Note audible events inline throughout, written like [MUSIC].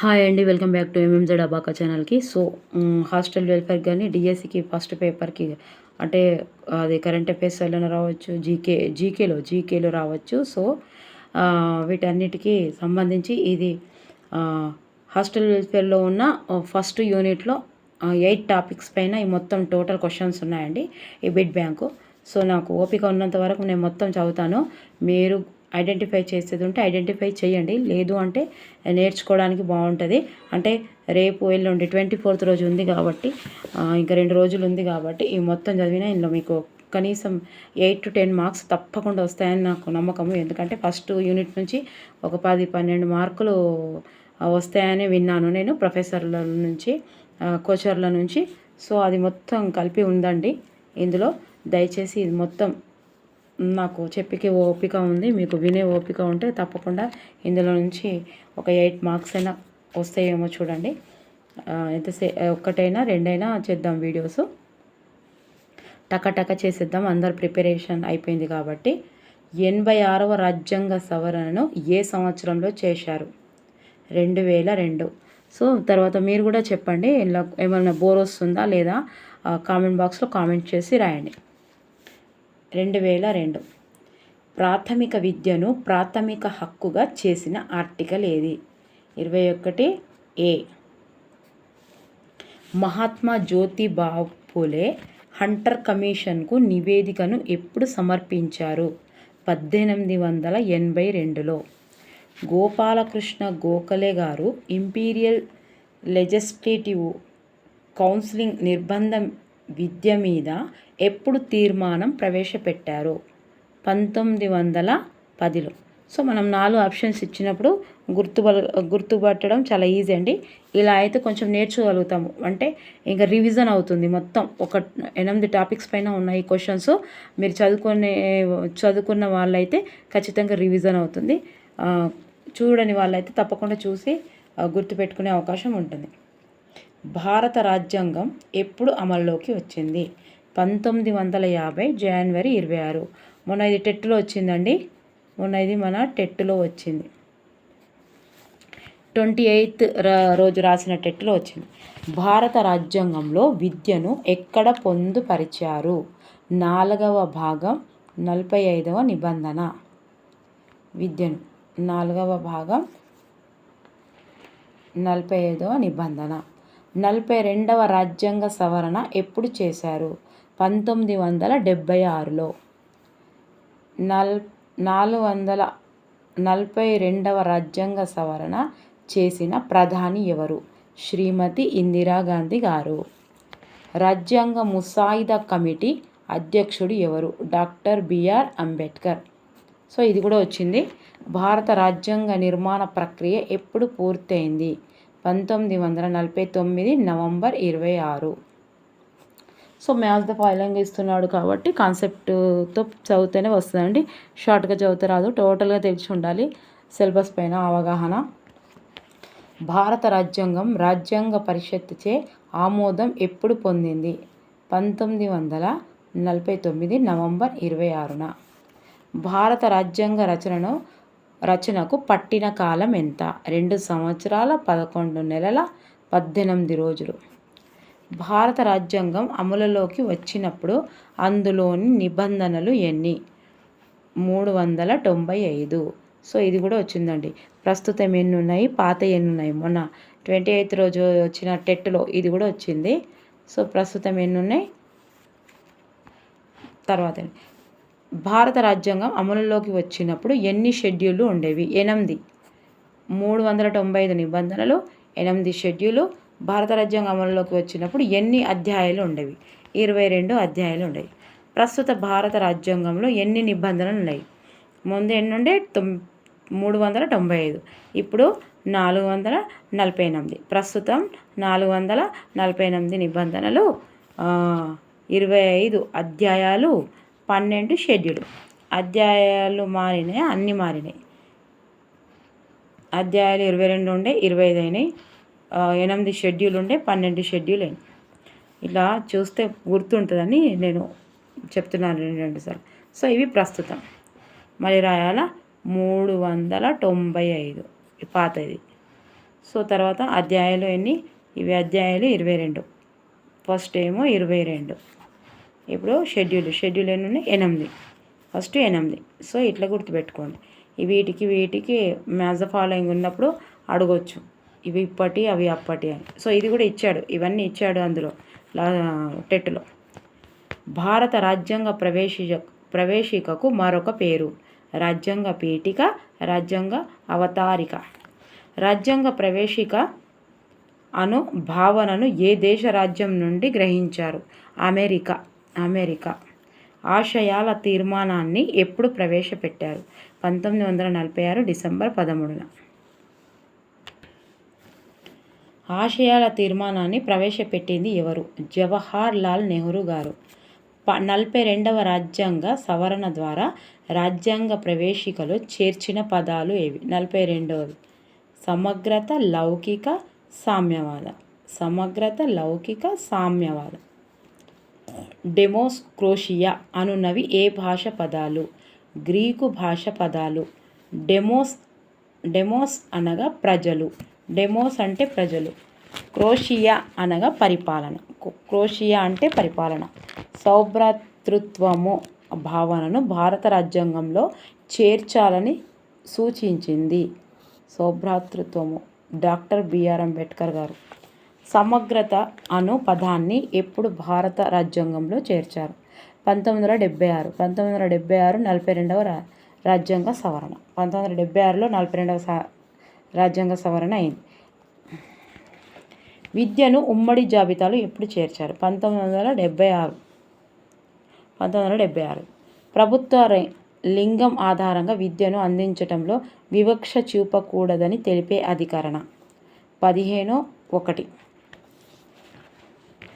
Hi అండి welcome back to MMZ అబాకా ఛానల్కి సో హాస్టల్ వెల్ఫేర్ కానీ డిఎస్సికి ఫస్ట్ పేపర్కి అంటే అది కరెంట్ అఫైర్స్ అయినా రావచ్చు జీకే జీకేలో జీకేలో రావచ్చు. సో వీటన్నిటికీ సంబంధించి ఇది హాస్టల్ వెల్ఫేర్లో ఉన్న ఫస్ట్ యూనిట్లో ఎయిట్ టాపిక్స్ పైన ఈ మొత్తం టోటల్ క్వశ్చన్స్ ఉన్నాయండి ఈ బిడ్ బ్యాంకు. సో నాకు ఓపిక ఉన్నంత వరకు నేను మొత్తం చదువుతాను. మీరు ఐడెంటిఫై చేసేది ఉంటే ఐడెంటిఫై చేయండి. లేదు అంటే నేర్చుకోవడానికి బాగుంటుంది. అంటే రేపు ఎల్లుండి ట్వంటీ ఫోర్త్ రోజు ఉంది కాబట్టి ఇంకా రెండు రోజులు ఉంది కాబట్టి ఈ మొత్తం చదివినా ఇందులో మీకు కనీసం ఎయిట్ టు టెన్ మార్క్స్ తప్పకుండా వస్తాయని నాకు నమ్మకము. ఎందుకంటే ఫస్ట్ యూనిట్ నుంచి ఒక పది పన్నెండు మార్కులు వస్తాయని విన్నాను నేను ప్రొఫెసర్ల నుంచి కోచర్ల నుంచి. సో అది మొత్తం కలిపి ఉందండి ఇందులో. దయచేసి ఇది మొత్తం నాకు చెప్పికే ఓపిక ఉంది మీకు వినే ఓపిక ఉంటే తప్పకుండా ఇందులో నుంచి ఒక ఎయిట్ మార్క్స్ అయినా వస్తాయేమో చూడండి. ఎంతసే ఒక్కటైనా రెండైనా చేద్దాం వీడియోస్. టకటక చేసేద్దాం అందరు ప్రిపరేషన్ అయిపోయింది కాబట్టి. ఎనభై ఆరవ రాజ్యాంగ సవరణను ఏ సంవత్సరంలో చేశారు? రెండు వేల రెండు. సో తర్వాత మీరు కూడా చెప్పండి ఇలా ఏమైనా బోర్ వస్తుందా లేదా? కామెంట్ బాక్స్లో కామెంట్ చేసి రాయండి. రెండు వేల రెండు. ప్రాథమిక విద్యను ప్రాథమిక హక్కుగా చేసిన ఆర్టికల్ ఏది? ఇరవై ఒకటి ఏ. మహాత్మా జ్యోతిబావు పూలే హంటర్ కమిషన్కు నివేదికను ఎప్పుడు సమర్పించారు? పద్దెనిమిది వందల ఎనభై రెండులో. గోపాలకృష్ణ గోఖలే గారు ఇంపీరియల్ లెజిస్లేటివ్ కౌన్సిలింగ్ నిర్బంధం విద్య మీద ఎప్పుడు తీర్మానం ప్రవేశపెట్టారు? పంతొమ్మిది వందల పదిలో. సో మనం నాలుగు ఆప్షన్స్ ఇచ్చినప్పుడు గుర్తుబల గుర్తుపట్టడం చాలా ఈజీ అండి. ఇలా అయితే కొంచెం నేర్చుకోగలుగుతాము. అంటే ఇంకా రివిజన్ అవుతుంది మొత్తం. ఒక ఎనిమిది టాపిక్స్ పైన ఉన్నాయి క్వశ్చన్స్. మీరు చదువుకునే చదువుకున్న వాళ్ళైతే ఖచ్చితంగా రివిజన్ అవుతుంది. చూడని వాళ్ళైతే తప్పకుండా చూసి గుర్తుపెట్టుకునే అవకాశం ఉంటుంది. భారత రాజ్యాంగం ఎప్పుడు అమల్లోకి వచ్చింది? పంతొమ్మిది వందల యాభై జనవరి ఇరవై ఆరు. మొన్న ఇది టెట్లో వచ్చిందండి. మొన్న ఇది మన టెట్లో వచ్చింది. ట్వంటీ ఎయిత్ రోజు రాసిన టెట్లో వచ్చింది. భారత రాజ్యాంగంలో విద్యను ఎక్కడ పొందుపరిచారు? నాలుగవ భాగం నలభై ఐదవ నిబంధన. విద్యను నాలుగవ భాగం నలభై ఐదవ నిబంధన. నలభై రెండవ రాజ్యాంగ సవరణ ఎప్పుడు చేశారు? పంతొమ్మిది వందల డెబ్భై ఆరులో నల్ నాలుగు వందల నలభై రెండవ రాజ్యాంగ సవరణ చేసిన ప్రధాని ఎవరు? శ్రీమతి ఇందిరాగాంధీ గారు. రాజ్యాంగ ముసాయిదా కమిటీ అధ్యక్షుడు ఎవరు? Doctor BR Ambedkar. సో ఇది కూడా వచ్చింది. భారత రాజ్యాంగ నిర్మాణ ప్రక్రియ ఎప్పుడు పూర్తయింది? పంతొమ్మిది వందల నలభై తొమ్మిది నవంబర్ ఇరవై ఆరు. సో మ్యాథ్స్ ద ఫాలోయింగ్ ఇస్తున్నాడు కాబట్టి కాన్సెప్ట్తో చదివితేనే వస్తుందండి. షార్ట్గా చదివితే రాదు. టోటల్గా తెలిసి ఉండాలి. సిలబస్ పైన అవగాహన. భారత రాజ్యాంగం రాజ్యాంగ పరిషత్తుచే ఆమోదం ఎప్పుడు పొందింది? పంతొమ్మిది వందల నలభై తొమ్మిది నవంబర్ ఇరవై ఆరున. భారత రాజ్యాంగ రచనను రచనకు పట్టిన కాలం ఎంత? రెండు సంవత్సరాల పదకొండు నెలల పద్దెనిమిది రోజులు. భారత రాజ్యాంగం అమలులోకి వచ్చినప్పుడు అందులోని నిబంధనలు ఎన్ని? మూడు వందల తొంభై ఐదు. సో ఇది కూడా వచ్చిందండి. ప్రస్తుతం ఎన్ని ఉన్నాయి పాత ఎన్ని ఉన్నాయి మొన్న ట్వంటీ ఎయిత్ రోజు వచ్చిన టెట్లో ఇది కూడా వచ్చింది. సో ప్రస్తుతం ఎన్ని ఉన్నాయి తర్వాత భారత రాజ్యాంగం అమలులోకి వచ్చినప్పుడు ఎన్ని షెడ్యూళ్ళు ఉండేవి? ఎనిమిది. మూడు వందల తొంభై ఐదు నిబంధనలు ఎనిమిది షెడ్యూలు భారత రాజ్యాంగం అమలులోకి వచ్చినప్పుడు ఎన్ని అధ్యాయాలు ఉండేవి? ఇరవై రెండు అధ్యాయాలు ఉండేవి. ప్రస్తుత భారత రాజ్యాంగంలో ఎన్ని నిబంధనలు ఉన్నాయి? ముందు ఎన్ని ఉండే? తొమ్ మూడు వందల తొంభై ఐదు. ఇప్పుడు నాలుగు వందల నలభై ఎనిమిది. ప్రస్తుతం నాలుగు వందల నలభై ఎనిమిది నిబంధనలు ఇరవై ఐదు అధ్యాయాలు పన్నెండు షెడ్యూల్. అధ్యాయాలు మారినాయి? అన్నీ మారినాయి. అధ్యాయాలు ఇరవై రెండు ఉండే? ఇరవై ఐదు అయినాయి. ఎనిమిది షెడ్యూల్ ఉండే పన్నెండు షెడ్యూల్ అయింది ఇలా చూస్తే గుర్తుంటుందని నేను చెప్తున్నాను రెండు రెండు సార్లు. సో ఇవి ప్రస్తుతం. మరి రాయాల? మూడు వందల తొంభై ఐదు. పాతది. సో తర్వాత అధ్యాయాలు ఎన్ని? ఇవి అధ్యాయాలు ఇరవై రెండు. ఫస్ట్ ఏమో ఇరవై రెండు. ఇప్పుడు షెడ్యూల్. షెడ్యూల్ ఎన్ని ఉన్నాయి? ఎనిమిది. ఫస్ట్ ఎనిమిది. సో ఇట్లా గుర్తుపెట్టుకోండి. వీటికి వీటికి మ్యాజ్ ఫాలోయింగ్ ఉన్నప్పుడు అడగొచ్చు. ఇవి ఇప్పటి అవి అప్పటి అని. సో ఇది కూడా ఇచ్చాడు. ఇవన్నీ ఇచ్చాడు అందులో టెట్లో భారత రాజ్యాంగ ప్రవేశ ప్రవేశికకు మరొక పేరు. రాజ్యాంగ పీఠిక రాజ్యాంగ అవతారిక. రాజ్యాంగ ప్రవేశిక అను భావనను ఏ దేశ రాజ్యం నుండి గ్రహించారు? America America. ఆశయాల తీర్మానాన్ని ఎప్పుడు ప్రవేశపెట్టారు? పంతొమ్మిది వందల నలభై ఆరు డిసెంబర్ పదమూడున. ఆశయాల తీర్మానాన్ని ప్రవేశపెట్టింది ఎవరు? జవహర్ లాల్ నెహ్రూ గారు. ప నలభై రెండవ రాజ్యాంగ సవరణ ద్వారా రాజ్యాంగ ప్రవేశికలో చేర్చిన పదాలు ఏవి? నలభై రెండవది. సమగ్రత లౌకిక సామ్యవాద. సమగ్రత లౌకిక సామ్యవాద. డెమోస్ క్రోషియా అనున్నవి ఏ భాష పదాలు? గ్రీకు భాష పదాలు. డెమోస్ డెమోస్ అనగా ప్రజలు. డెమోస్ అంటే ప్రజలు. క్రోషియా అనగా పరిపాలన. క్రోషియా అంటే పరిపాలన. సౌభ్రాతృత్వము భావనను భారత రాజ్యాంగంలో చేర్చాలని సూచించింది. సౌభ్రాతృత్వము. డాక్టర్ బిఆర్ అంబేద్కర్ గారు. సమగ్రత అను పదాన్ని ఎప్పుడు భారత రాజ్యాంగంలో చేర్చారు? పంతొమ్మిది వందల డెబ్బై ఆరు. పంతొమ్మిది వందల డెబ్బై ఆరు నలభై రెండవ రాజ్యాంగ సవరణ. పంతొమ్మిది వందల డెబ్బై ఆరులో నలభై రెండవ రాజ్యాంగ సవరణ అయింది. విద్యను ఉమ్మడి జాబితాలో ఎప్పుడు చేర్చారు? పంతొమ్మిది వందల డెబ్బై ఆరు. పంతొమ్మిది వందల డెబ్బై ఆరు. ప్రభుత్వ లింగం ఆధారంగా విద్యను అందించటంలో వివక్ష చూపకూడదని తెలిపే అధికరణ. పదిహేను ఒకటి.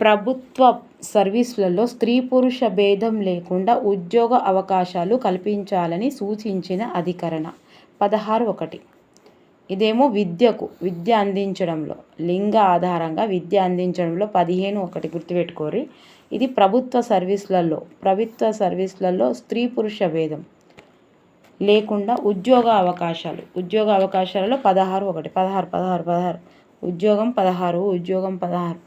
ప్రభుత్వ సర్వీసులలో స్త్రీ పురుష భేదం లేకుండా ఉద్యోగ అవకాశాలు కల్పించాలని సూచించిన అధికరణ. పదహారు ఒకటి. ఇదేమో విద్యకు విద్య అందించడంలో లింగ ఆధారంగా విద్య అందించడంలో పదిహేను ఒకటి గుర్తుపెట్టుకోరి. ఇది ప్రభుత్వ సర్వీసులలో ప్రభుత్వ సర్వీసులలో స్త్రీ పురుష భేదం. లేకుండా ఉద్యోగ అవకాశాలు ఉద్యోగ అవకాశాలలో పదహారు ఒకటి పదహారు పదహారు పదహారు. ఉద్యోగం పదహారు ఉద్యోగం పదహారు.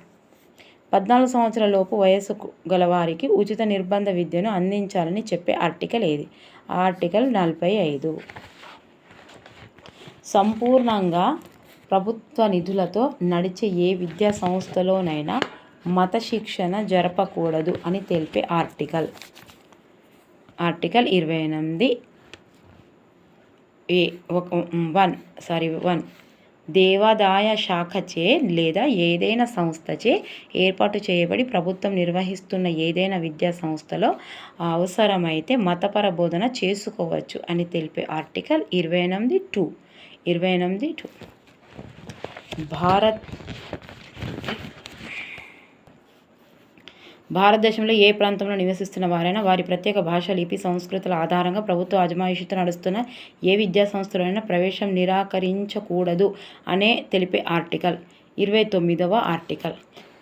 పద్నాలుగు సంవత్సరాల లోపు వయస్సు గలవారికి ఉచిత నిర్బంధ విద్యను అందించాలని చెప్పే ఆర్టికల్ ఏది? ఆర్టికల్ నలభై ఐదు. సంపూర్ణంగా ప్రభుత్వ నిధులతో నడిచే ఏ విద్యా సంస్థలోనైనా మత శిక్షణ జరపకూడదు అని తెలిపే ఆర్టికల్. ఆర్టికల్ ఇరవై ఎనిమిది ఏ ఒక వన్ సారీ వన్. దేవాదాయ శాఖచే లేదా ఏదైనా సంస్థచే ఏర్పాటు చేయబడి ప్రభుత్వం నిర్వహిస్తున్న ఏదైనా విద్యా సంస్థలో అవసరమైతే మతపర బోధన చేసుకోవచ్చు అని తెలిపే ఆర్టికల్ ఇరవై ఎనిమిది టూ. ఇరవై ఎనిమిది టూ భారత్. భారతదేశంలో ఏ ప్రాంతంలో నివసిస్తున్న వారైనా వారి ప్రత్యేక భాష లిపి సంస్కృతుల ఆధారంగా ప్రభుత్వ అజమాయిషితో నడుస్తున్న ఏ విద్యా సంస్థలోనైనా ప్రవేశం నిరాకరించకూడదు అనే తెలిపే ఆర్టికల్. ఇరవై తొమ్మిదవ ఆర్టికల్.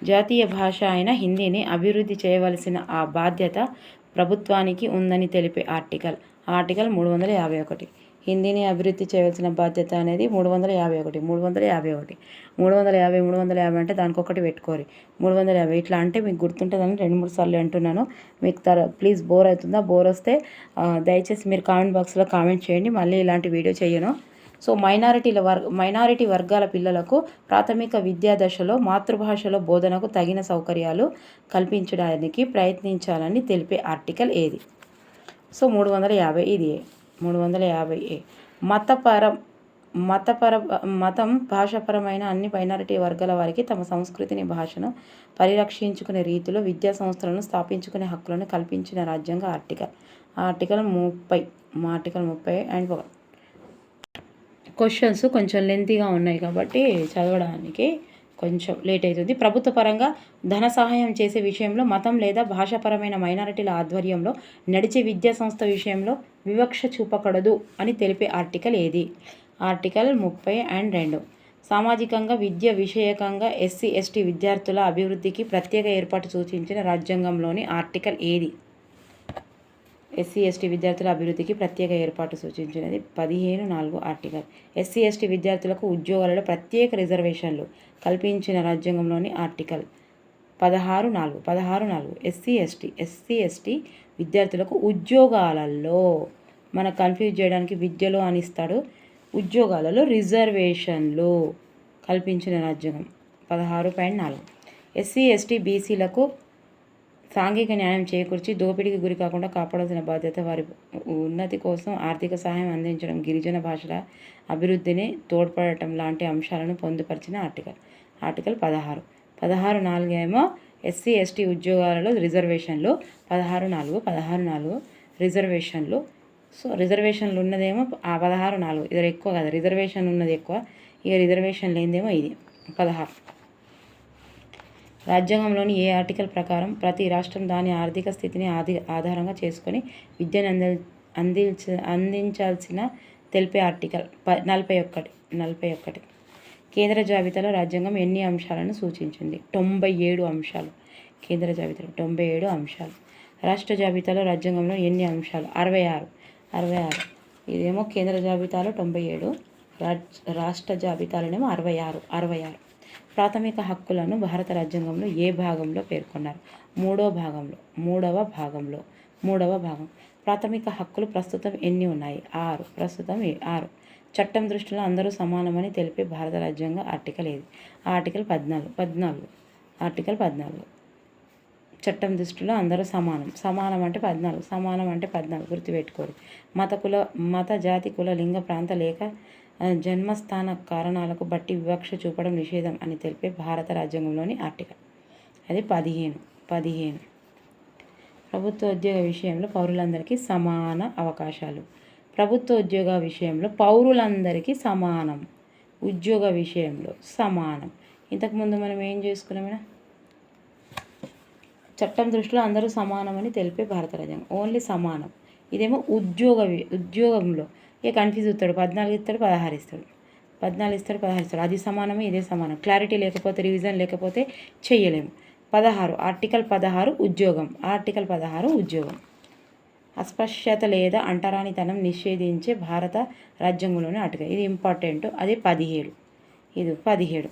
జాతీయ భాష అయిన హిందీని అభివృద్ధి చేయవలసిన ఆ బాధ్యత ప్రభుత్వానికి ఉందని తెలిపే ఆర్టికల్. ఆర్టికల్ మూడు వందల యాభై ఒకటి. హిందీని అభివృద్ధి చేయాల్సిన బాధ్యత అనేది మూడు వందల యాభై ఒకటి మూడు వందల యాభై ఒకటి. మూడు వందల యాభై మూడు వందల యాభై అంటే దానికి ఒకటి పెట్టుకోరు. మూడు వందల యాభై ఇట్లా అంటే మీకు గుర్తుంటుందని రెండు మూడు సార్లు అంటున్నాను. మీకు తర ప్లీజ్ బోర్ అవుతుందా? బోర్ వస్తే దయచేసి మీరు కామెంట్ బాక్స్లో కామెంట్ చేయండి. మళ్ళీ ఇలాంటి వీడియో చేయను. సో మైనారిటీల వర్గ మైనారిటీ వర్గాల పిల్లలకు ప్రాథమిక విద్యా దశలో మాతృభాషలో బోధనకు తగిన సౌకర్యాలు కల్పించడానికి ప్రయత్నించాలని తెలిపే ఆర్టికల్ ఏది? సో మూడు వందల యాభై ఇది. మూడు వందల యాభై మతపర మతపర మతం భాషాపరమైన అన్ని మైనారిటీ వర్గాల వారికి తమ సంస్కృతిని భాషను పరిరక్షించుకునే రీతిలో విద్యా సంస్థలను స్థాపించుకునే హక్కులను కల్పించిన రాజ్యాంగ ఆర్టికల్ ఆర్టికల్ ముప్పై ఆర్టికల్ ముప్పై అండ్ క్వశ్చన్స్ కొంచెం లెంతీగా ఉన్నాయి కాబట్టి చదవడానికి కొంచెం లేట్ అవుతుంది. ప్రభుత్వ పరంగా ధన సహాయం చేసే విషయంలో మతం లేదా భాషాపరమైన మైనారిటీల ఆధ్వర్యంలో నడిచే విద్యా సంస్థ విషయంలో వివక్ష చూపకూడదు అని తెలిపే ఆర్టికల్ ఏది? ఆర్టికల్ ముప్పై అండ్ రెండు. సామాజికంగా విద్య విషయకంగా ఎస్సీ ఎస్టీ విద్యార్థుల అభివృద్ధికి ప్రత్యేక ఏర్పాటు సూచించిన రాజ్యాంగంలోని ఆర్టికల్ ఏది? ఎస్సీ ఎస్టీ విద్యార్థుల అభివృద్ధికి ప్రత్యేక ఏర్పాటు సూచించినది. పదిహేను నాలుగు ఆర్టికల్. ఎస్సీ ఎస్టీ విద్యార్థులకు ఉద్యోగాలలో ప్రత్యేక రిజర్వేషన్లు కల్పించిన రాజ్యాంగంలోని ఆర్టికల్ పదహారు నాలుగు. పదహారు నాలుగు. SC ST. ఎస్సీ ఎస్టీ విద్యార్థులకు ఉద్యోగాలలో మన కన్ఫ్యూజ్ చేయడానికి విద్యలో అనిస్తాడు. ఉద్యోగాలలో రిజర్వేషన్లు కల్పించిన రాజ్యాంగం. పదహారు పాయింట్ నాలుగు. ఎస్సీ ఎస్టీ బీసీలకు సాంఘిక న్యాయం చేకూర్చి దోపిడీకి గురి కాకుండా కాపాడాల్సిన బాధ్యత వారి ఉన్నతి కోసం ఆర్థిక సహాయం అందించడం గిరిజన భాషల అభివృద్ధిని తోడ్పడటం లాంటి అంశాలను పొందుపరిచిన ఆర్టికల్. ఆర్టికల్ పదహారు. పదహారు నాలుగేమో ఎస్సీ ఎస్టీ ఉద్యోగాలలో రిజర్వేషన్లు. పదహారు నాలుగు పదహారు నాలుగు రిజర్వేషన్లు. సో రిజర్వేషన్లు ఉన్నదేమో ఆ పదహారు నాలుగు. ఇది ఎక్కువ కదా. రిజర్వేషన్ ఉన్నది ఎక్కువ. ఇక రిజర్వేషన్ లేనిదేమో ఇది. పదహారు. రాజ్యాంగంలోని ఏ ఆర్టికల్ ప్రకారం ప్రతి రాష్ట్రం దాని ఆర్థిక స్థితిని ఆది ఆధారంగా చేసుకొని విద్యను అంది అందించ అందించాల్సిన తెలిపే ఆర్టికల్ ప నలభై ఒక్కటి నలభై ఒకటి కేంద్ర జాబితాలో రాజ్యాంగం ఎన్ని అంశాలను సూచించింది? తొంభై ఏడు అంశాలు. కేంద్ర జాబితాలో తొంభై ఏడు అంశాలు. రాష్ట్ర జాబితాలో రాజ్యాంగంలో ఎన్ని అంశాలు? అరవై ఆరు. అరవై ఆరు. ఇదేమో కేంద్ర జాబితాలో తొంభై ఏడు రాజ్ రాష్ట్ర జాబితాలోనేమో అరవై ఆరు అరవై ఆరు. ప్రాథమిక హక్కులను భారత రాజ్యాంగంలో ఏ భాగంలో పేర్కొన్నారు? మూడో భాగంలో మూడవ భాగంలో మూడవ భాగం. ప్రాథమిక హక్కులు ప్రస్తుతం ఎన్ని ఉన్నాయి? ఆరు. ప్రస్తుతం ఏ- ఆరు. చట్టం దృష్టిలో అందరూ సమానమని తెలిపే భారత రాజ్యాంగ ఆర్టికల్ ఏది? ఆర్టికల్ పద్నాలుగు. పద్నాలుగు. ఆర్టికల్ పద్నాలుగు. చట్టం దృష్టిలో అందరూ సమానం. సమానం అంటే పద్నాలుగు. సమానం అంటే పద్నాలుగు. గుర్తుపెట్టుకోరు మత కుల మత జాతి కుల లింగ ప్రాంత లేక జన్మస్థాన కారణాలకు బట్టి వివక్ష చూపడం నిషేధం అని తెలిపే భారత రాజ్యాంగంలోని ఆర్టికల్. అది పదిహేను పదిహేను. ప్రభుత్వ ఉద్యోగ విషయంలో పౌరులందరికీ సమాన అవకాశాలు. ప్రభుత్వ ఉద్యోగ విషయంలో పౌరులందరికీ సమానం. ఉద్యోగ విషయంలో సమానం. ఇంతకుముందు మనం ఏం చేసుకున్నామైనా చట్టం దృష్టిలో అందరూ సమానమని తెలిపే భారత రాజ్యాంగం. ఓన్లీ సమానం. ఇదేమో ఉద్యోగ ఉద్యోగంలో ఇక కన్ఫ్యూజ్ అవుతాడు? పద్నాలుగు ఇస్తాడు పదహారు ఇస్తాడు. పద్నాలుగు ఇస్తాడు పదహారు ఇస్తాడు. అది సమానమే? ఇదే సమానం. క్లారిటీ లేకపోతే రివిజన్ లేకపోతే చెయ్యలేము పదహారు ఆర్టికల్ పదహారు ఉద్యోగం. ఆర్టికల్ పదహారు ఉద్యోగం. అస్పృశ్యత లేదా అంటరానితనం నిషేధించే భారత రాజ్యాంగంలోని ఆర్టికల్ ఇది ఇంపార్టెంట్ అది పదిహేడు. ఇది పదిహేడు.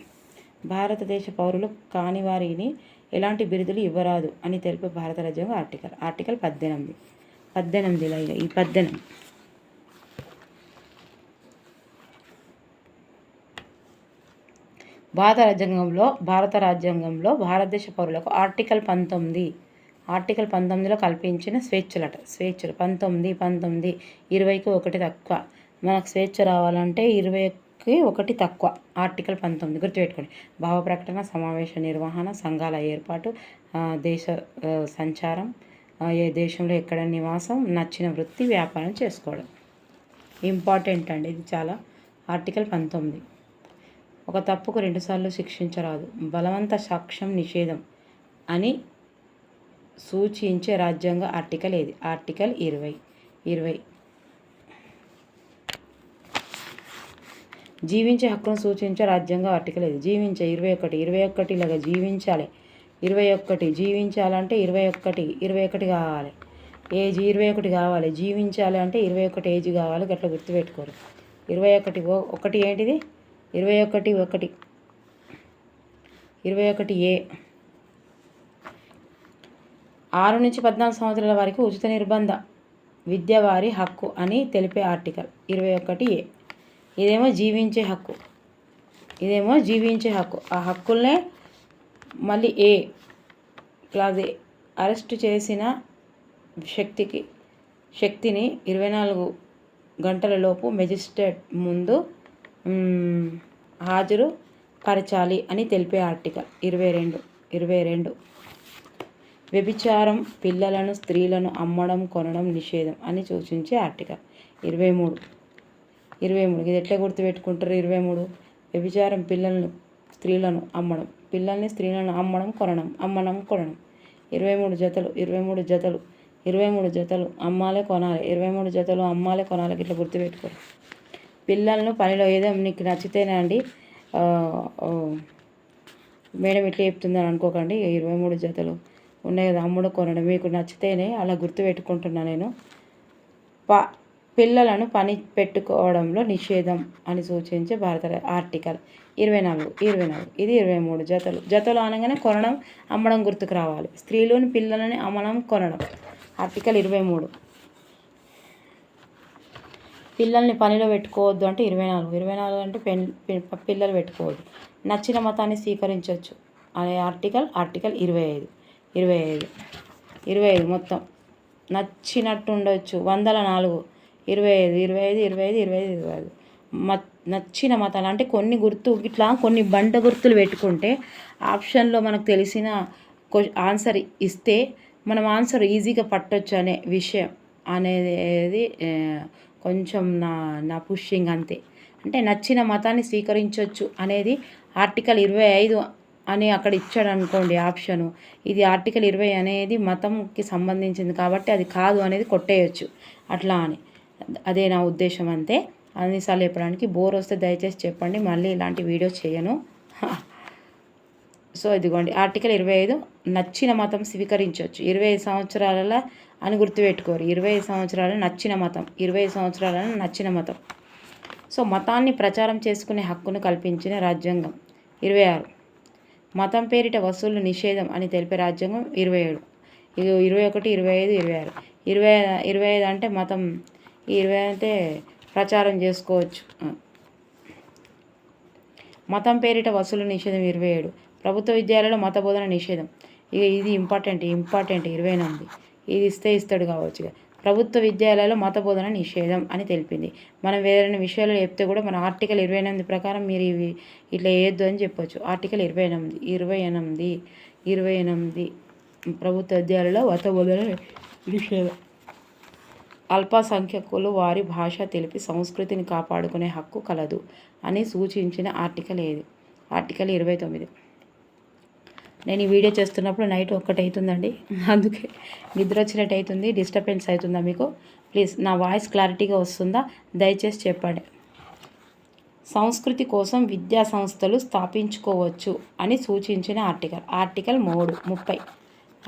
భారతదేశ పౌరులు కాని వారిని ఎలాంటి బిరుదులు ఇవ్వరాదు అని తెలిపే భారత రాజ్యాంగం ఆర్టికల్ ఆర్టికల్ పద్దెనిమిది. పద్దెనిమిదిలో ఇక ఈ పద్దెనిమిది. భారత రాజ్యాంగంలో భారత రాజ్యాంగంలో భారతదేశ పౌరులకు ఆర్టికల్ పంతొమ్మిది ఆర్టికల్ పంతొమ్మిదిలో కల్పించిన స్వేచ్ఛలట. స్వేచ్ఛలు. పంతొమ్మిది పంతొమ్మిది. ఇరవైకి ఒకటి తక్కువ. మనకు స్వేచ్ఛ రావాలంటే ఇరవైకి ఒకటి తక్కువ. ఆర్టికల్ పంతొమ్మిది గుర్తుపెట్టుకోండి. భావ ప్రకటన సమావేశ నిర్వహణ సంఘాల ఏర్పాటు దేశ సంచారం ఏ దేశంలో ఎక్కడ నివాసం నచ్చిన వృత్తి వ్యాపారం చేసుకోవడం. ఇంపార్టెంట్ అండి. ఇది చాలా. ఆర్టికల్ పంతొమ్మిది. ఒక తప్పుకు రెండుసార్లు శిక్షించరాదు. బలవంత సాక్ష్యం నిషేధం అని సూచించే రాజ్యాంగ ఆర్టికల్ ఏది? ఆర్టికల్ ఇరవై. ఇరవై. జీవించే హక్కును సూచించే రాజ్యాంగ ఆర్టికల్ ఏది? జీవించే ఇరవై ఒకటి. ఇరవై ఒకటి ఇలాగా జీవించాలి. ఇరవై ఒకటి. జీవించాలంటే ఇరవై ఒకటి. ఇరవై ఒకటి కావాలి. ఏజ్ ఇరవై ఒకటి కావాలి. జీవించాలి అంటే ఇరవై ఒకటి ఏజ్ కావాలి. గట్లా గుర్తుపెట్టుకోరు. ఇరవై ఒకటి ఓ- ఒకటి ఏంటిది? ఇరవై ఒకటి ఒకటి. ఇరవై ఒకటి ఏ. ఆరు నుంచి పద్నాలుగు సంవత్సరాల వారికి ఉచిత నిర్బంధ విద్య వారి హక్కు అని తెలిపే ఆర్టికల్ ఇరవై ఒకటి ఏ. ఇదేమో జీవించే హక్కు. ఇదేమో జీవించే హక్కు. ఆ హక్కుల్నే మళ్ళీ ఏ క్లాస్ ఏ అరెస్ట్ చేసిన శక్తికి శక్తిని ఇరవై నాలుగు గంటల లోపు మెజిస్ట్రేట్ ముందు హాజరు పరచాలి అని తెలిపే ఆర్టికల్. ఇరవై రెండు ఇరవై రెండు. వ్యభిచారం పిల్లలను స్త్రీలను అమ్మడం కొనడం నిషేధం అని సూచించే ఆర్టికల్. ఇరవై మూడు. ఇరవై మూడు. ఇది ఎట్లా గుర్తుపెట్టుకుంటారు? ఇరవై మూడు. వ్యభిచారం పిల్లలను స్త్రీలను అమ్మడం. పిల్లల్ని స్త్రీలను అమ్మడం కొనడం. అమ్మడం కొనడం. ఇరవై మూడు జతలు. ఇరవై మూడు జతలు. ఇరవై మూడు జతలు. అమ్మాలే కొనాలి. ఇరవై మూడు జతలు అమ్మాలే కొనాలి. ఇట్లా గుర్తుపెట్టుకోరు. పిల్లలను పనిలో ఏదో నీకు నచ్చితేనే అండి మేడం ఇట్లా చెప్తుందని అనుకోకండి ఇరవై మూడు జతలు ఉన్నాయి కదా అమ్ముడు కొనడం మీకు నచ్చితేనే అలా గుర్తుపెట్టుకుంటున్నా నేను. ప పిల్లలను పని పెట్టుకోవడంలో నిషేధం అని సూచించే భారత ఆర్టికల్ ఇరవై నాలుగు ఇరవై నాలుగు ఇది ఇరవై మూడు జతలు. జతలు అనగానే కొనడం అమ్మడం గుర్తుకు రావాలి. స్త్రీలోని పిల్లలని అమ్మడం కొనడం. ఆర్టికల్ ఇరవై మూడు. పిల్లల్ని పనిలో పెట్టుకోవద్దు అంటే ఇరవై నాలుగు. ఇరవై నాలుగు అంటే పెన్ పిల్లలు పెట్టుకోవద్దు. నచ్చిన మతాన్ని స్వీకరించవచ్చు అనే ఆర్టికల్ ఆర్టికల్ ఇరవై ఐదు. ఇరవై ఐదు. ఇరవై ఐదు మొత్తం. నచ్చినట్టు ఉండొచ్చు వందల నాలుగు. ఇరవై ఐదు ఇరవై ఐదు ఇరవై ఐదు ఇరవై ఐదు ఇరవై ఐదు. మత్ నచ్చిన మతాలు అంటే కొన్ని గుర్తు ఇట్లా కొన్ని బండ గుర్తులు పెట్టుకుంటే ఆప్షన్లో మనకు తెలిసిన క్వ- ఆన్సర్ ఇస్తే మనం ఆన్సర్ ఈజీగా పట్టొచ్చు అనే విషయం అనేది కొంచెం నా నా పుషింగ్ అంతే. అంటే నచ్చిన మతాన్ని స్వీకరించవచ్చు అనేది ఆర్టికల్ ఇరవై ఐదు అని అక్కడ ఇచ్చాడు అనుకోండి ఆప్షను ఇది ఆర్టికల్ ఇరవై అనేది మతంకి సంబంధించింది కాబట్టి అది కాదు అనేది కొట్టేయచ్చు. అట్లా అని. అదే నా ఉద్దేశం అంతే. అన్నిసార్లు చెప్పడానికి బోర్ వస్తే దయచేసి చెప్పండి. మళ్ళీ ఇలాంటి వీడియోస్ చేయను. [LAUGHS] సో ఇదిగోండి. ఆర్టికల్ ఇరవై ఐదు నచ్చిన మతం స్వీకరించవచ్చు ఇరవై ఐదు సంవత్సరాల అని గుర్తుపెట్టుకోరు. ఇరవై ఐదు సంవత్సరాల నచ్చిన మతం. ఇరవై ఐదు సంవత్సరాలను నచ్చిన మతం. సో మతాన్ని ప్రచారం చేసుకునే హక్కును కల్పించిన రాజ్యాంగం ఇరవై ఆరు. మతం పేరిట వసూలు నిషేధం అని తెలిపే రాజ్యాంగం ఇరవై ఏడు. ఇది ఇరవై ఒకటి ఇరవై ఐదు ఇరవై ఆరు. ఇరవై ఇరవై ఐదు అంటే మతం ఇరవై అంటే ప్రచారం చేసుకోవచ్చు. మతం పేరిట వసూలు నిషేధం ఇరవై ఏడు. ప్రభుత్వ విద్యాలయంలో మత బోధన నిషేధం. ఇక ఇది ఇంపార్టెంట్ ఇంపార్టెంట్ ఇరవై ఎనిమిది. ఇది ఇస్తే ఇస్తాడు కావచ్చు ఇక. ప్రభుత్వ విద్యాలయాల్లో మత బోధన నిషేధం అని తెలిపింది. మనం వేరే విషయాలు చెప్తే కూడా మన ఆర్టికల్ ఇరవై ఎనిమిది ప్రకారం మీరు ఇవి ఇట్లా వేయొద్దు అని చెప్పొచ్చు. ఆర్టికల్ ఇరవై ఎనిమిది ఇరవై ఎనిమిది ఇరవై ఎనిమిది ప్రభుత్వ విద్యాలయాల్లో మత బోధన నిషేధం. అల్పసంఖ్యకులు వారి భాష తెలిపి సంస్కృతిని కాపాడుకునే హక్కు కలదు అని సూచించిన ఆర్టికల్ ఏది? ఆర్టికల్ ఇరవై తొమ్మిది. నేను ఈ వీడియో చేస్తున్నప్పుడు నైట్ ఒక్కటి అవుతుందండి అందుకే నిద్ర వచ్చినట్టు అవుతుంది డిస్టర్బెన్స్ అవుతుందా మీకు? ప్లీజ్ నా వాయిస్ క్లారిటీగా వస్తుందా? దయచేసి చెప్పండి. సంస్కృతి కోసం విద్యా సంస్థలు స్థాపించుకోవచ్చు అని సూచించిన ఆర్టికల్ ఆర్టికల్ మూడు ముప్పై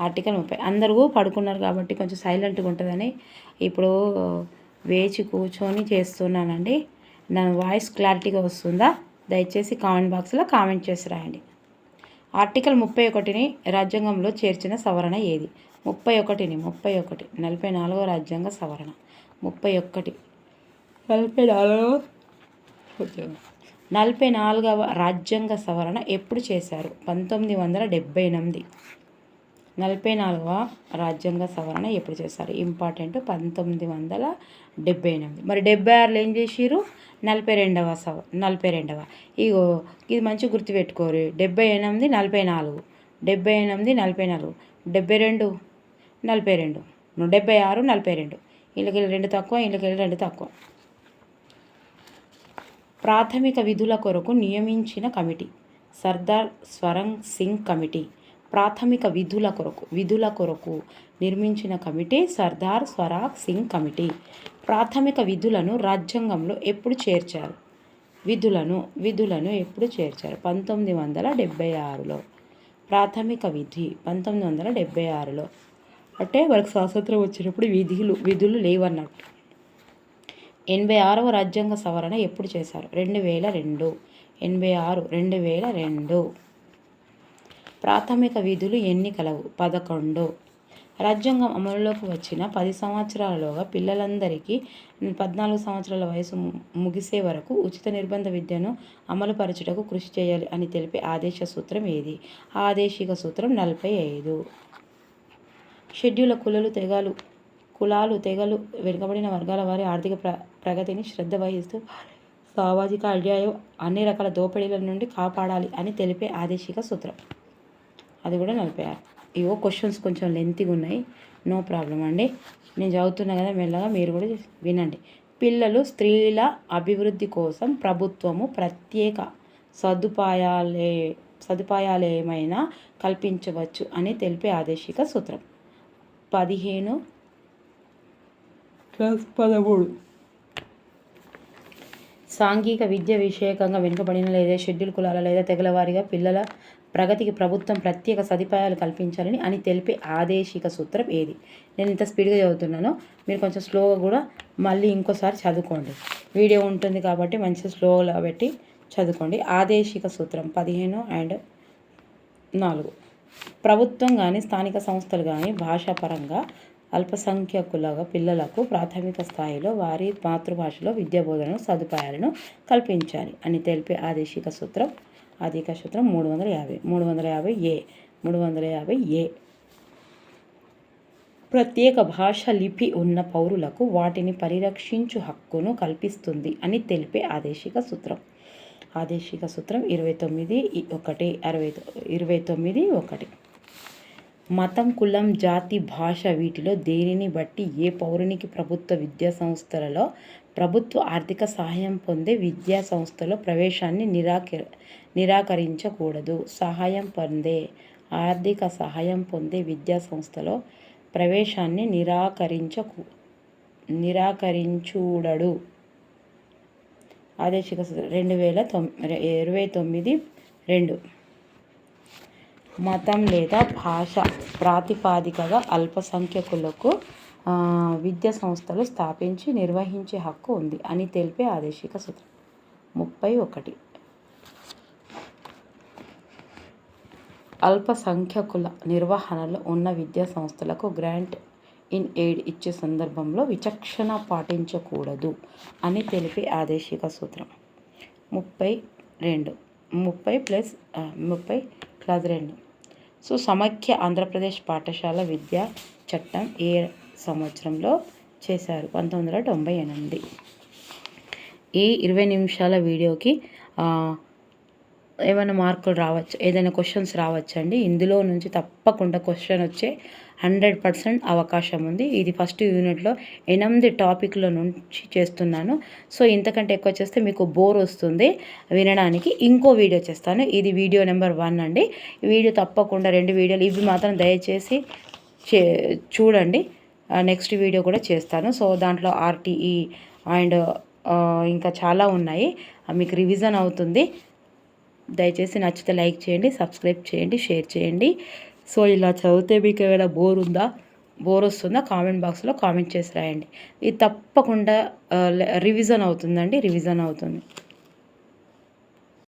ఆర్టికల్ ముప్పై. అందరూ పడుకున్నారు కాబట్టి కొంచెం సైలెంట్గా ఉంటుందని ఇప్పుడు వేచి కూర్చొని చేస్తున్నానండి. నా వాయిస్ క్లారిటీగా వస్తుందా? దయచేసి కామెంట్ బాక్స్లో కామెంట్ చేసి రాయండి. ఆర్టికల్ ముప్పై ఒకటిని రాజ్యాంగంలో చేర్చిన సవరణ ఏది? ముప్పై ఒకటిని ముప్పై ఒకటి నలభై నాలుగవ రాజ్యాంగ సవరణ. ముప్పై ఒకటి. నలభై నాలుగవ నలభై నాలుగవ రాజ్యాంగ సవరణ ఎప్పుడు చేశారు? పంతొమ్మిది వందల డెబ్బై ఎనిమిది. నలభై నాలుగవ రాజ్యాంగ సవరణ ఎప్పుడు చేశారు? ఇంపార్టెంట్ పంతొమ్మిది వందల డెబ్బై ఎనిమిది. మరి డెబ్బై ఆరులో ఏం చేసిరు నలభై రెండవ సవ నలభై రెండవ. ఇగో ఇది మంచిగా గుర్తుపెట్టుకోరు. డెబ్బై ఎనిమిది నలభై నాలుగు. డెబ్బై ఎనిమిది నలభై నాలుగు. డెబ్బై రెండు నలభై రెండు. డెబ్బై ఆరు నలభై రెండు. వీళ్ళకి రెండు తక్కువ వీళ్ళకి రెండు తక్కువ. ప్రాథమిక విధుల కొరకు నియమించిన కమిటీ. సర్దార్ స్వరంగ్ సింగ్ కమిటీ. ప్రాథమిక విధుల కొరకు విధుల కొరకు నిర్మించిన కమిటీ సర్దార్ స్వరాగ్ సింగ్ కమిటీ. ప్రాథమిక విధులను రాజ్యాంగంలో ఎప్పుడు చేర్చారు? విధులను విధులను ఎప్పుడు చేర్చారు? పంతొమ్మిది వందల డెబ్బై ఆరులో. ప్రాథమిక విధి పంతొమ్మిది వందల డెబ్బై ఆరులో. అంటే వారికి స్వాతంత్రం వచ్చినప్పుడు విధులు విధులు లేవన్నట్టు. ఎనభై ఆరవ రాజ్యాంగ సవరణ ఎప్పుడు చేశారు? రెండు వేల రెండు. ఎనభై ఆరు రెండు వేల రెండు. ప్రాథమిక విధులు ఎన్ని కలవు? పదకొండు. రాజ్యాంగం అమలులోకి వచ్చిన పది సంవత్సరాలలోగా పిల్లలందరికీ పద్నాలుగు సంవత్సరాల వయసు ముగిసే వరకు ఉచిత నిర్బంధ విద్యను అమలుపరచుటకు కృషి చేయాలి అని తెలిపే ఆదేశ సూత్రం ఏది? ఆదేశిక సూత్రం నలభై ఐదు. షెడ్యూల్ కులలు తెగలు కులాలు తెగలు వెనుకబడిన వర్గాల వారి ఆర్థిక ప్ర ప్రగతిని శ్రద్ధ వహిస్తూ సామాజిక అన్యాయం అన్ని రకాల దోపిడీల నుండి కాపాడాలి అని తెలిపే ఆదేశిక సూత్రం. అది కూడా నలభై ఆరు. ఇవో క్వశ్చన్స్ కొంచెం లెంతీగా ఉన్నాయి. నో ప్రాబ్లం అండి. నేను చదువుతున్నా కదా మెల్లగా మీరు కూడా వినండి. పిల్లలు స్త్రీల అభివృద్ధి కోసం ప్రభుత్వము ప్రత్యేక సదుపాయాలే సదుపాయాలు ఏమైనా కల్పించవచ్చు అని తెలిపే ఆదేశిక సూత్రం. పదిహేను. ప్లస్ పదమూడు. సాంఘిక విద్య విషయకంగా వెనుకబడిన లేదా షెడ్యూల్ కులాల లేదా తెగల వారిగా పిల్లల ప్రగతికి ప్రభుత్వం ప్రత్యేక సదుపాయాలు కల్పించాలని అని తెలిపే ఆదేశిక సూత్రం ఏది? నేను ఇంత స్పీడ్గా చదువుతున్నాను. మీరు కొంచెం స్లోగా కూడా మళ్ళీ ఇంకోసారి చదువుకోండి. వీడియో ఉంటుంది కాబట్టి మంచి స్లోగా పెట్టి చదువుకోండి. ఆదేశిక సూత్రం పదిహేను అండ్ నాలుగు. ప్రభుత్వం కానీ స్థానిక సంస్థలు కానీ భాషాపరంగా అల్పసంఖ్యాకులుగా పిల్లలకు ప్రాథమిక స్థాయిలో వారి మాతృభాషలో విద్యా బోధనను సదుపాయాలను కల్పించాలి అని తెలిపే ఆదేశిక సూత్రం ఆదేశిక సూత్రం మూడు వందల యాభై మూడు వందల యాభై ఏ మూడు వందల యాభై ఏ. ప్రత్యేక భాష లిపి ఉన్న పౌరులకు వాటిని పరిరక్షించు హక్కును కల్పిస్తుంది అని తెలిపే ఆదేశిక సూత్రం. ఆదేశిక సూత్రం ఇరవై తొమ్మిది ఒకటి అరవై ఇరవై తొమ్మిది ఒకటి. మతం కులం జాతి భాష వీటిలో దేనిని బట్టి ఏ పౌరునికి ప్రభుత్వ విద్యా సంస్థలలో ప్రభుత్వ ఆర్థిక సహాయం పొందే విద్యా సంస్థలో ప్రవేశాన్ని నిరాక నిరాకరించకూడదు. సహాయం పొందే ఆర్థిక సహాయం పొందే విద్యా సంస్థలో ప్రవేశాన్ని నిరాకరించకు నిరాకరించుడడు. ఆదేశిక రెండు వేల తొమ్మిది ఇరవై తొమ్మిది రెండు మతం లేదా భాష ప్రాతిపాదికగా అల్పసంఖ్యకులకు విద్యా సంస్థలు స్థాపించి నిర్వహించే హక్కు ఉంది అని తెలిపే ఆదేశిక సూత్రం. ముప్పై ఒకటి. అల్పసంఖ్యకుల నిర్వహణలో ఉన్న విద్యా సంస్థలకు గ్రాంట్ ఇన్ ఎయిడ్ ఇచ్చే సందర్భంలో విచక్షణ పాటించకూడదు అని తెలిపే ఆదేశిక సూత్రం. ముప్పై రెండు. ముప్పై ప్లస్ ముప్పై ప్లస్ రెండు. సో సమైక్య ఆంధ్రప్రదేశ్ పాఠశాల విద్యా చట్టం ఏ సంవత్సరంలో చేశారు? పంతొమ్మిది వందల తొంభై ఎనిమిది. ఈ ఇరవై నిమిషాల వీడియోకి ఏమైనా మార్కులు రావచ్చు ఏదైనా క్వశ్చన్స్ రావచ్చండి. ఇందులో నుంచి తప్పకుండా క్వశ్చన్ వచ్చే హండ్రెడ్ పర్సెంట్ అవకాశం ఉంది. ఇది ఫస్ట్ యూనిట్లో ఎనిమిది టాపిక్ల నుంచి చేస్తున్నాను. సో ఇంతకంటే ఎక్కువ చేస్తే మీకు బోర్ వస్తుంది. వినడానికి ఇంకో వీడియో చేస్తాను. ఇది వీడియో నెంబర్ వన్ అండి. వీడియో తప్పకుండా రెండు వీడియోలు ఇవి మాత్రం దయచేసి చే చూడండి. నెక్స్ట్ వీడియో కూడా చేస్తాను. సో దాంట్లో ఆర్టీఈ అండ్ ఇంకా చాలా ఉన్నాయి. మీకు రివిజన్ అవుతుంది. దయచేసి నచ్చితే లైక్ చేయండి సబ్స్క్రైబ్ చేయండి షేర్ చేయండి. సో ఇలా చదివితే మీకు ఏమైనా బోర్ ఉందా? బోర్ వస్తుందా? కామెంట్ బాక్స్లో కామెంట్ చేసి రాయండి. ఇది తప్పకుండా రివిజన్ అవుతుందండి రివిజన్ అవుతుంది.